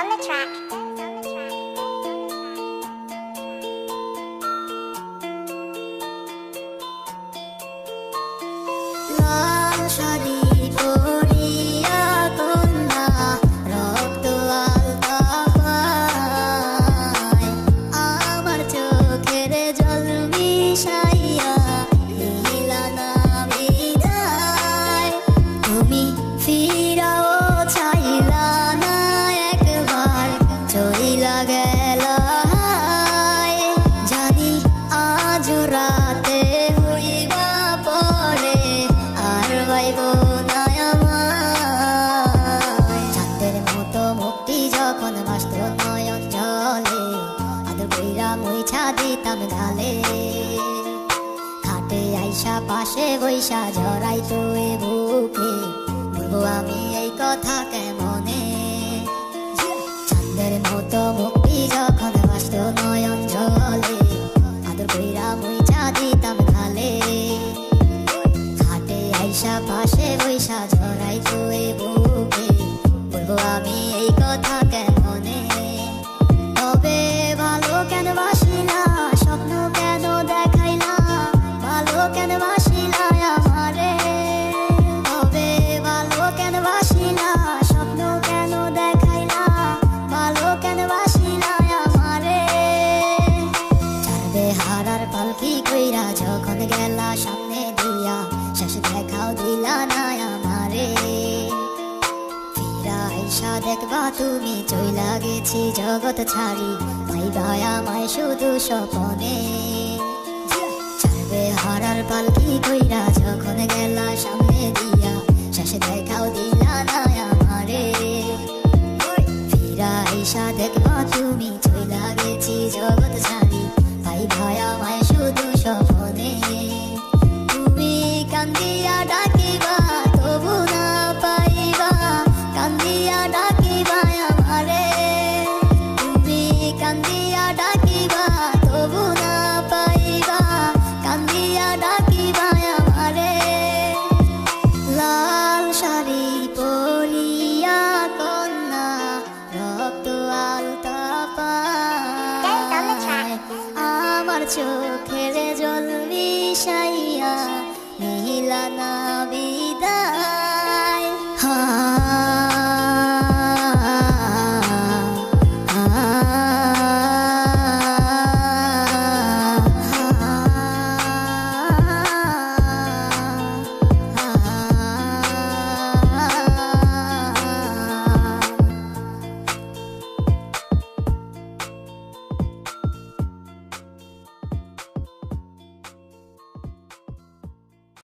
on the track. মুইছা দিতাম গালে খাটে আইসা, পাশে বৈশা ঝরাই তো এ বুকে। বলব, আমি এই কথা কেমনে? চাঁদের মতো মুক্তি যখন বাস্ত নয়ন জলে, আদর কইরা মুইছা দিতাম গালে খাটে আইসা, পাশে বৈশা ঝরাই তো এ যখন গেলা সামনে দিয়া শেষ দেখাও দিলা না আমারে। ফিরা দেখবা তুমি চইলা গেছি জগৎ ছাড়ি, পাইবা আমায় শুধু স্বপনে। চারবে হারার পালকি কইরা যখন গেলা সামনে দিয়া শেষ দেখাও দিলা না আমারে। ফিরা দেখবা তুমি কান্দিয়া ডাকিবা তবু না পাইবা কান্দিয়া ডাকিবা আমারে তুমি কান্দিয়া ডাকিবা তবু না পাইবা কান্দিয়া ডাকিবা আমারে লাল শাড়ি পরিয়া কন্যা রক্ত আলতা পায় আমার চোখের জল মিশাইয়া la Navidad.